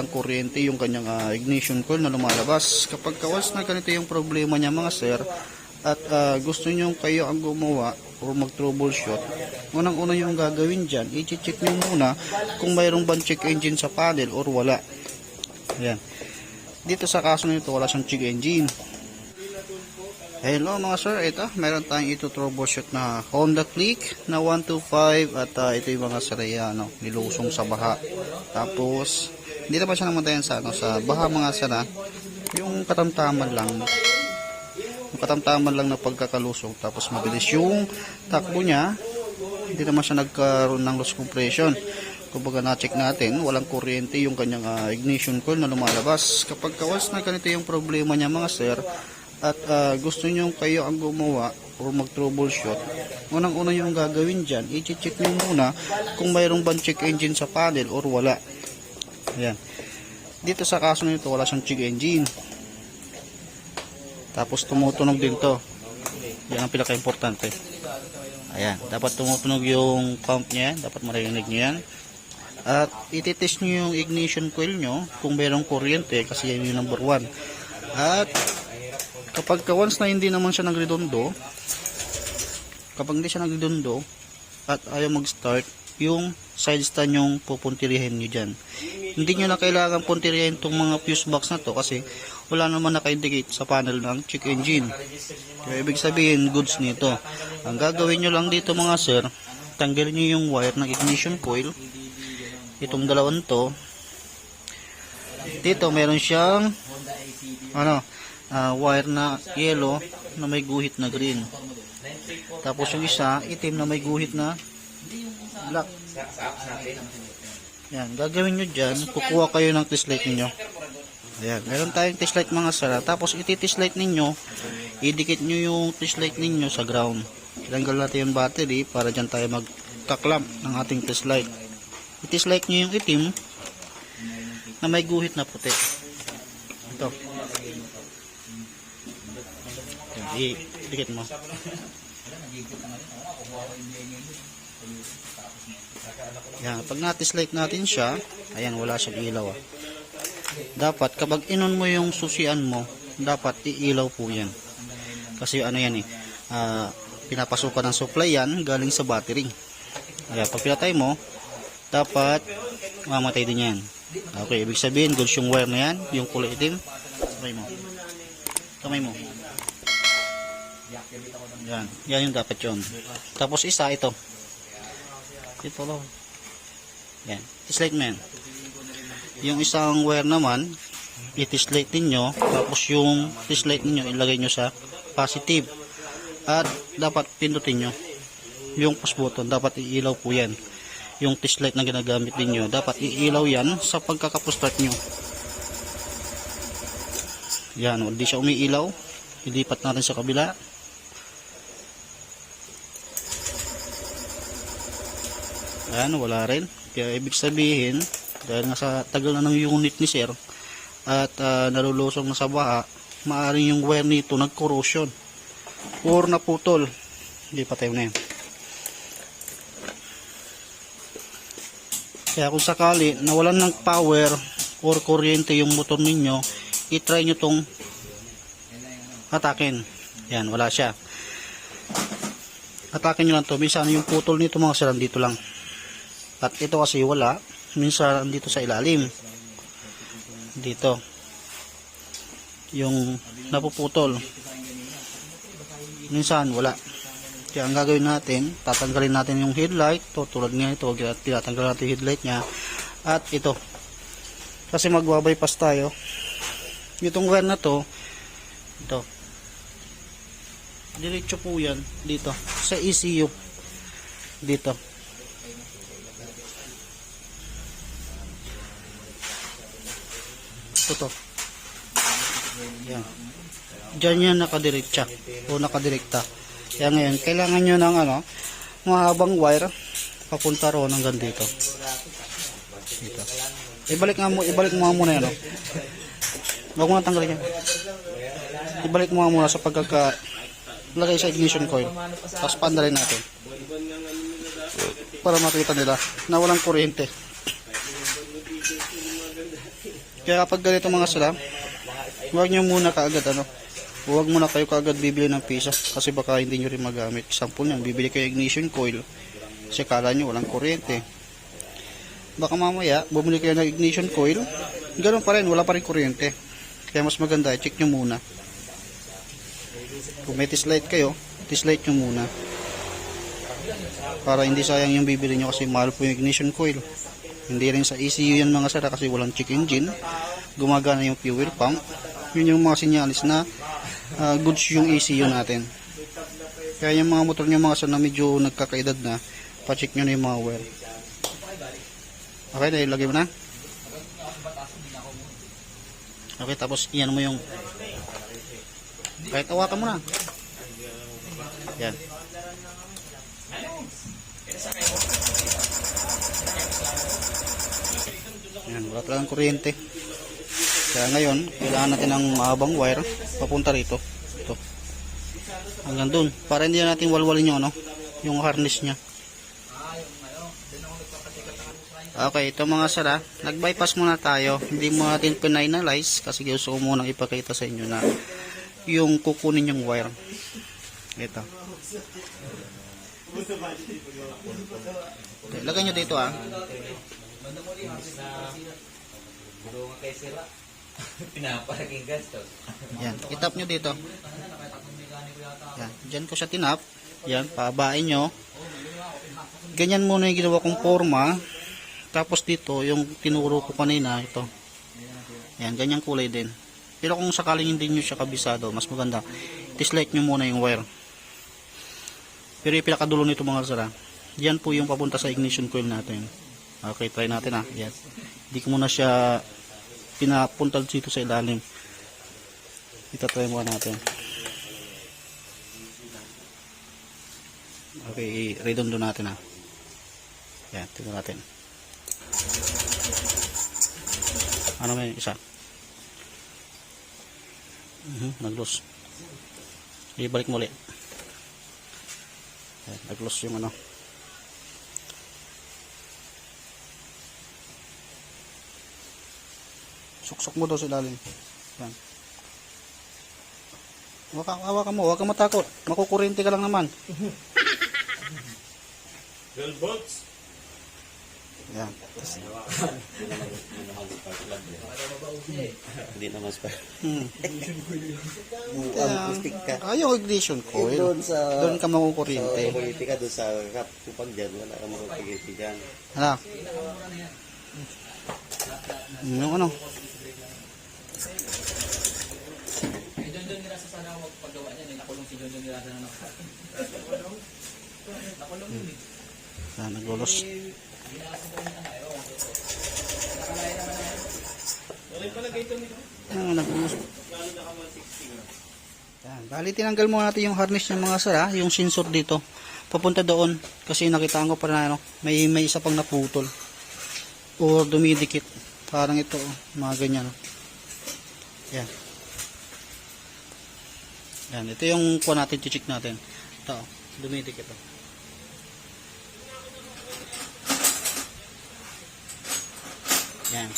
walang kuryente yung kanyang ah, ignition coil na lumalabas. Kapag kawas na ganito yung problema niya mga sir, at ah, gusto nyo kayo ang gumawa o mag-troubleshoot, unang-una yung gagawin dyan, i-check nyo muna kung mayroong bang check engine sa panel or wala. Ayan. Dito sa kaso nito, wala siyang check engine. Hello mga sir, ito, meron tayong ito troubleshoot na Honda Click na 125 at ah, ito yung mga saraya, no, nilusong sa baha. Tapos, hindi naman siya namatayan sa, ano, sa baha mga sara, yung katamtaman lang, yung katamtaman lang na pagkakalusong. Tapos mabilis yung takbo niya, hindi naman siya nagkaroon ng loss compression. Kumbaga na-check natin, walang kuryente yung kanyang ah, ignition coil na lumalabas. Kapag kawas na ganito yung problema niya mga sir, at ah, gusto nyo kayo ang gumawa o mag-troubleshoot, unang-una yung gagawin dyan, i-check nyo muna kung mayroong bang check engine sa panel or wala. Ayan. Dito sa kaso nito, wala siyang check engine. Tapos tumutunog din to. Yan ang pinaka-importante. Ayan. Dapat tumutunog yung pump niya. Dapat marinig niyo yan. At ititest nyo yung ignition coil nyo kung mayroong kuryente kasi yan yung number one. At kapag ka once na hindi naman siya nagredondo, kapag hindi siya nagredondo at ayaw mag-start, yung side stand yung pupuntirihin nyo dyan. Hindi nyo na kailangan puntirihin itong mga fuse box na to kasi wala naman naka-indicate sa panel ng check engine. Kaya ibig sabihin, goods nito. Ang gagawin nyo lang dito mga sir, tanggalin nyo yung wire ng ignition coil. Itong dalawang to. Dito meron siyang ano, ah, wire na yellow na may guhit na green. Tapos yung isa, itim na may guhit na black. Yan, gagawin nyo dyan, kukuha kayo ng test light ninyo. Ayan, meron tayong test light mga sara. Tapos iti-test light ninyo, idikit nyo yung test light ninyo sa ground. Ilanggal natin yung battery para dyan tayo magkaklamp ng ating test light. I-test light nyo yung itim na may guhit na puti. Ito. Yan, i-dikit mo. Yan, pag na-test light natin siya, ayan, wala siyang ilaw. Ah. Dapat, kapag inon mo yung susian mo, dapat iilaw po yan. Kasi ano yan eh, ah, pinapasukan ng supply yan galing sa battery. Ayan, pag pinatay mo, dapat mamatay din yan. Okay, ibig sabihin, goods yung wire na yan, yung kulay itim. Kamay mo. Kamay mo. Yan, yan yung dapat yun. Tapos isa, ito. Ito lang. Yan, tislate mo yan. Yung isang wire naman, i-tislate ninyo, tapos yung tislate ninyo, ilagay nyo sa positive. At dapat pindutin nyo. Yung push button, dapat iilaw po yan. Yung test light na ginagamit ninyo, dapat iilaw yan sa pagkakapustart nyo. Yan, hindi siya umiilaw. Ilipat natin sa kabila. Ayan, wala rin. Kaya ibig sabihin, dahil nga sa tagal na ng unit ni sir, at ah, nalulusong na sa baha, maaaring yung wire nito nag-corrosion or naputol. Hindi patay na yan. Kaya kung sakali nawalan ng power or kuryente yung motor ninyo, itry nyo tong atakin. Yan, wala siya. Atakin nyo lang to. Minsan yung putol nito mga sir, dito lang. At ito kasi wala. Minsan dito sa ilalim. Dito. Yung napuputol. Minsan wala. Kaya ang gagawin natin, tatanggalin natin yung headlight. To, tulad nga ito, tinatanggal natin yung headlight niya. At ito. Kasi magbabypass tayo. Itong wire na to, ito. Diretso po yan dito sa ECU. Dito. To. Yan. Diyan yan nakadiretsa o nakadirekta. Kaya ngayon, kailangan nyo ng ano, mahabang wire papunta roon hanggang dito. Dito. Ibalik nga mo, ibalik mo nga muna yan. Oh. Huwag mo na tanggalin yan. Ibalik mo nga muna sa pagkaka lagay sa ignition coil. Tapos pandalin natin. Para makita nila na walang kuryente. Kaya kapag ganito mga sila, huwag nyo muna kaagad ano, huwag muna kayo kaagad bibili ng pisa kasi baka hindi nyo rin magamit. Example nyo, bibili kayo ignition coil kasi kala nyo walang kuryente. Baka mamaya, bumili kayo ng ignition coil, ganun pa rin, wala pa rin kuryente. Kaya mas maganda, check nyo muna. Kung may light kayo, light nyo muna. Para hindi sayang yung bibili nyo kasi mahal po yung ignition coil. Hindi rin sa ECU yan mga sara kasi walang check engine. Gumagana yung fuel pump. Yun yung mga sinyalis na ah, goods yung ECU natin. Kaya yung mga motor nyo mga sara na medyo nagkakaedad na, pacheck nyo na yung mga wear. Okay, dahil lagay mo na. Okay, tapos iyan mo yung kahit awakan mo na. Yan. Yan, wala talagang kuryente. Kaya ngayon, kailangan natin ng mahabang wire papunta rito. Ito. Hanggang dun. Para hindi na natin walwalin yung ano, yung harness niya. Okay, ito mga sara, nag-bypass muna tayo. Hindi mo natin pinanalyze kasi gusto ko munang ipakita sa inyo na yung kukunin yung wire. Ito. Okay, lagay nyo dito ah. Pinaparking gastos. Yan, itap nyo dito. Yan, dyan ko siya tinap. Yan, pabain nyo. Ganyan muna yung ginawa kong forma. Tapos dito, yung tinuro ko kanina, ito. Yan, ganyang kulay din. Pero kung sakaling hindi nyo siya kabisado, mas maganda. Dislike nyo muna yung wire. Pero yung pinakadulo nito mga sara, yan po yung papunta sa ignition coil natin. Okay, try natin ah. Yan. Hindi ko muna siya pinapunta dito sa ilalim. Itatry muna natin. Okay, redondo natin ha. Yan, tingnan natin. Ano may isa? Mhm, nag-loose. Ibalik mo ulit. Yan, nag-loose yung ano. Suksok mo daw sa ilalim. Yan. Huwag ka, mo, huwag kang matakot. Makukurente ka lang naman. 12 volts. Yan. Hindi naman spa. Hmm. Ang stick ka. Yung ignition coil. Doon sa... Doon ka makukuryente. Kuryente ka doon sa kap. Kupag dyan, wala kang mga kuryente dyan. Ano? Yung ano? John John Mirasa sana ako magpagawa niyan eh. Nakulong si John John Mirasa na nakulong. Nakulong yun eh. Yan, naglulos. Ano, naglulos. Yan, bali tinanggal muna natin yung harness ng mga sara, yung sensor dito. Papunta doon kasi nakita ko pa na ano, may may isa pang naputol. Or dumidikit. Parang ito, oh, mga ganyan. oh. Yan. Yan, ito yung kuha natin, check natin. Ito, dumidikit ito. Yan.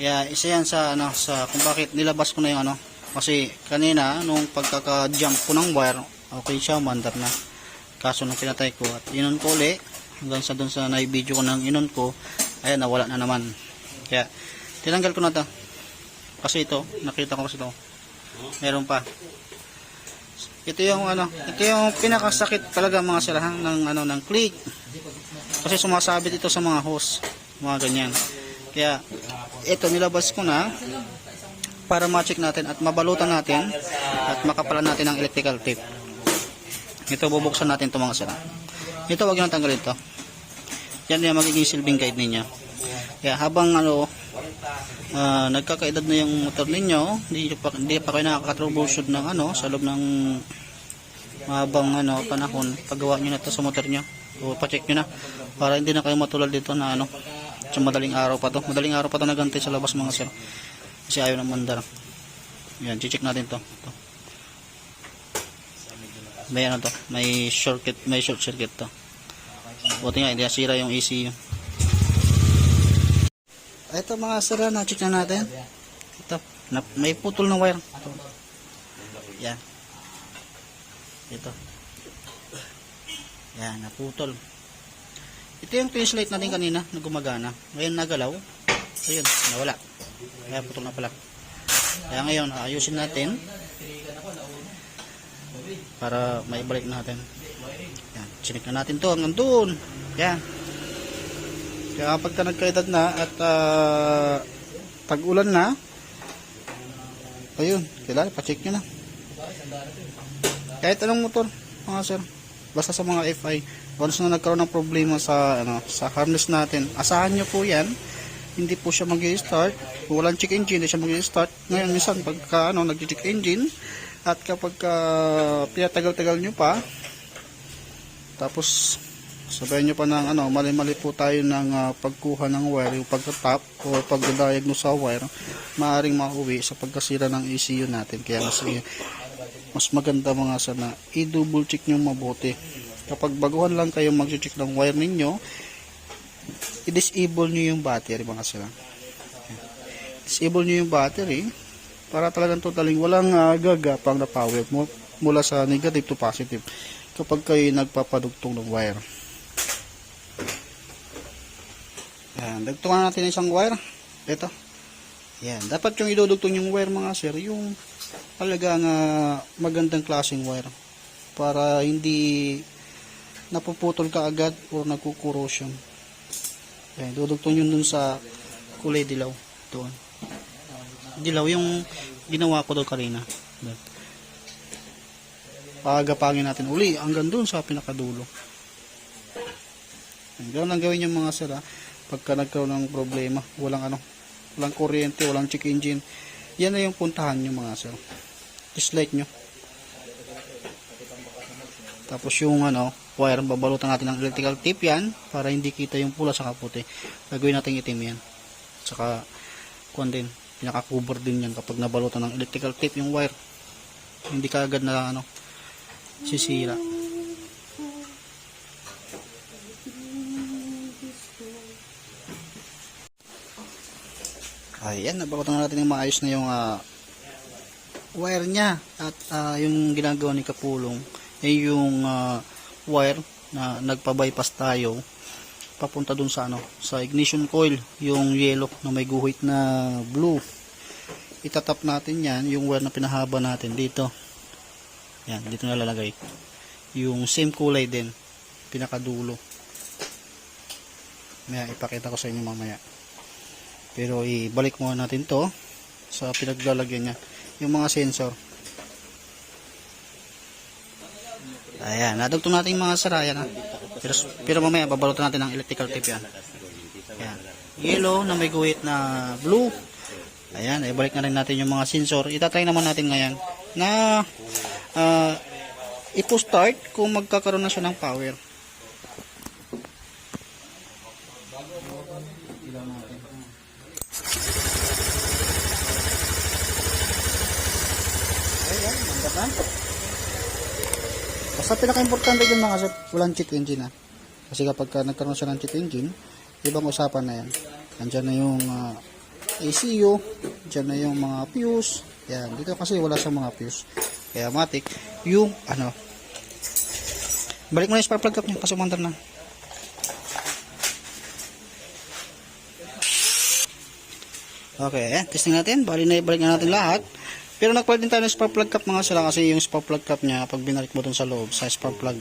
Kaya isa yan sa ano sa kung bakit nilabas ko na yung ano kasi kanina nung pagkaka-jump ko ng wire okay siya mandar na. Kaso nung pinatay ko at inon ko uli hanggang sa dun sa na-video ko ng inon ko ayan nawala na naman. Kaya tinanggal ko na to. Kasi ito nakita ko kasi ito. Meron pa. Ito yung ano, ito yung pinakasakit talaga mga sirahan ng ano ng click. Kasi sumasabit ito sa mga hose, mga ganyan. Kaya ito nilabas ko na para ma-check natin at mabalutan natin at makapalan natin ng electrical tape. Ito bubuksan natin itong mga sira. Ito wag nyo tanggalin ito. Yan yung magiging silbing guide ninyo. Kaya habang ano ah, nagkakaedad na yung motor ninyo, hindi pa, hindi pa kayo nakaka-troubleshoot ng ano sa loob ng mahabang ano panahon, paggawa nyo na ito sa motor nyo. O pa-check nyo na para hindi na kayo matulad dito na ano sa madaling araw pa to. Madaling araw pa to nagantay sa labas mga sir. Kasi ayaw ng mandar. Yan, check natin to. to. May ano to, may shortcut, may short circuit to. Buti nga, hindi nasira yung ECU. Ito mga sir, na-check na natin. Ito, na, may putol na wire. Ito. Yan. Ito. Yan, naputol. Ito yung fuse light natin kanina na gumagana. Ngayon nagalaw. Ayun, nawala. Kaya putol na pala. Kaya ngayon, ayusin natin para maibalik natin. Yan, sinik na natin to hanggang doon. Yan. Kaya kapag ka nagkaedad na at ah, tag-ulan na, ayun, kailangan pa-check nyo na. Kahit anong motor, mga sir, basta sa mga FI, once na nagkaroon ng problema sa ano sa harness natin, asahan nyo po yan, hindi po siya mag-start, kung walang check engine, hindi siya mag-start. Ngayon, minsan, pagka ano, nag-check engine, at kapag ka pinatagal-tagal nyo pa, tapos sabayan nyo pa ng ano, mali-mali po tayo ng ah, pagkuha ng wire, yung pagka-tap o pag-diagnose sa wire, maaring mauwi sa pagkasira ng ECU natin. Kaya mas, mas maganda mga sana, i-double check nyo mabuti. Kapag baguhan lang kayo mag-check ng wire ninyo, i-disable nyo yung battery mga sila. Disable nyo yung battery para talagang totaling walang uh, gagapang na power mo mula sa negative to positive kapag kayo nagpapadugtong ng wire. Yan, dagtungan natin isang wire. Ito. Yan, dapat yung idudugtong yung wire mga sir, yung talagang ah, magandang klaseng wire para hindi napuputol ka agad o nagkukorrosion. Yan, dudugtong yun dun sa kulay dilaw. Doon. Dilaw yung ginawa ko doon kanina. Pagapangin natin uli hanggang doon sa pinakadulo. Ganun lang gawin yung mga sir ha. Pagka nagkaroon ng problema, walang ano, walang kuryente, walang check engine. Yan na yung puntahan nyo mga sir. Dislike nyo. Tapos yung ano, wire, babalutan natin ng electrical tape yan para hindi kita yung pula sa kaputi. Gagawin natin itim yan. Tsaka, kuwan din, pinaka-cover din yan kapag nabalutan ng electrical tape yung wire. Hindi ka agad na ano, sisira. Ayan, nabakutan natin yung maayos na yung ah, wire niya at ah, yung ginagawa ni Kapulong ay yung ah, wire na nagpa-bypass tayo papunta dun sa ano sa ignition coil yung yellow na may guhit na blue. Itatap natin yan yung wire na pinahaba natin dito. Yan dito nalalagay yung same kulay din pinakadulo. Maya, ipakita ko sa inyo mamaya pero ibalik muna natin to sa pinaglalagyan niya. Yung mga sensor. Ayan nadugtong natin yung mga sarayan ha pero, pero mamaya babalutan natin ng electrical tape yan. Ayan. Yellow na may guhit na blue. Ayan ibalik na rin natin yung mga sensor. Itatry naman natin ngayon na uh, ipo-start kung magkakaroon na siya ng power Na. Basta pinaka-importante dun mga sir, walang check engine ha. Kasi kapag ka nagkaroon siya ng check engine, ibang usapan na yan. Andyan na yung ah, ACU, dyan na yung mga fuse. Yan, dito kasi wala sa mga fuse. Kaya matik, yung ano, balik mo na yung spark plug cap niya, kasi umandar na. Okay, eh, testing natin. Bali na ibalik na natin lahat. Pero nagpalit din tayo ng spark plug cap mga sila kasi yung spark plug cap niya pag binalik mo dun sa loob sa spark plug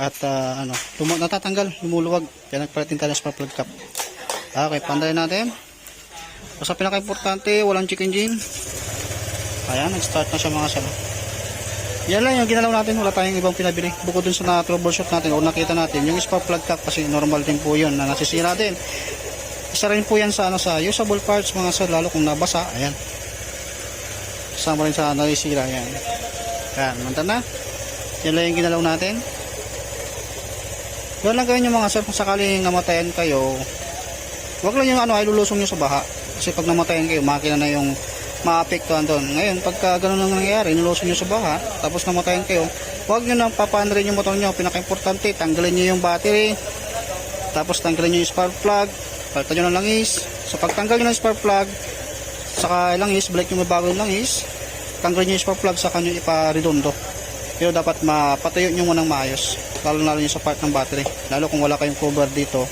at ah, ano, lumu- natatanggal, lumuluwag. Kaya nagpalit din tayo ng spark plug cap. Okay, panday natin. Basta pinaka-importante, walang check engine. Ayan, nag-start na siya mga sila. Yan lang yung ginalaw natin, wala tayong ibang pinabili. Bukod dun sa na-troubleshoot natin o nakita natin, yung spark plug cap kasi normal din po yun na nasisira din. Isa rin po yan sa, ano, sa usable parts mga sir, lalo kung nabasa. Ayan. Kasama rin sa nasisira yan. Yan, manta na. Yan lang yung ginalaw natin. Yan lang gawin yung mga sir, kung sakaling namatayan kayo, wag lang yung ano, ay lulusong nyo sa baha. Kasi pag namatayan kayo, makina na yung maapektuhan doon. Ngayon, pagka ganun ang nangyayari, nilusong nyo sa baha, tapos namatayan kayo, wag nyo nang papanrin yung motor nyo. Pinaka-importante, tanggalin nyo yung battery, tapos tanggalin nyo yung spark plug, palitan nyo ng langis, Sa pagtanggal nyo ng spark plug, saka langis, balik nyo mabago yung langis, tanggal nyo yung spark plug, saka nyo ipa-redondo. Pero dapat mapatayo nyo munang maayos, lalo lalo nyo sa part ng battery. Lalo kung wala kayong cover dito,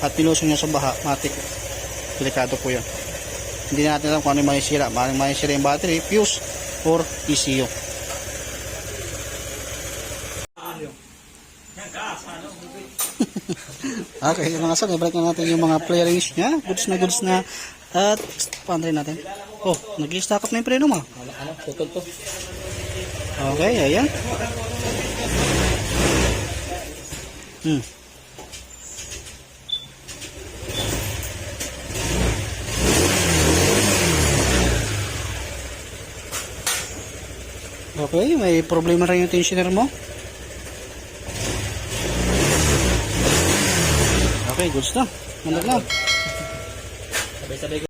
at tinusong nyo sa baha, matik. Delikado po yan. Hindi natin alam kung ano yung masisira. Maaaring masisira yung battery, fuse, or ECU. Okay, mga son, ibalik na natin yung mga play range niya. Goods na goods na. At, paano rin natin? Oh, nag-stack up na yung preno mo. Ano, to. Okay, ayan. Hmm. Okay, may problema rin yung tensioner mo. Okay, goods na. Mandag na. Sabay-sabay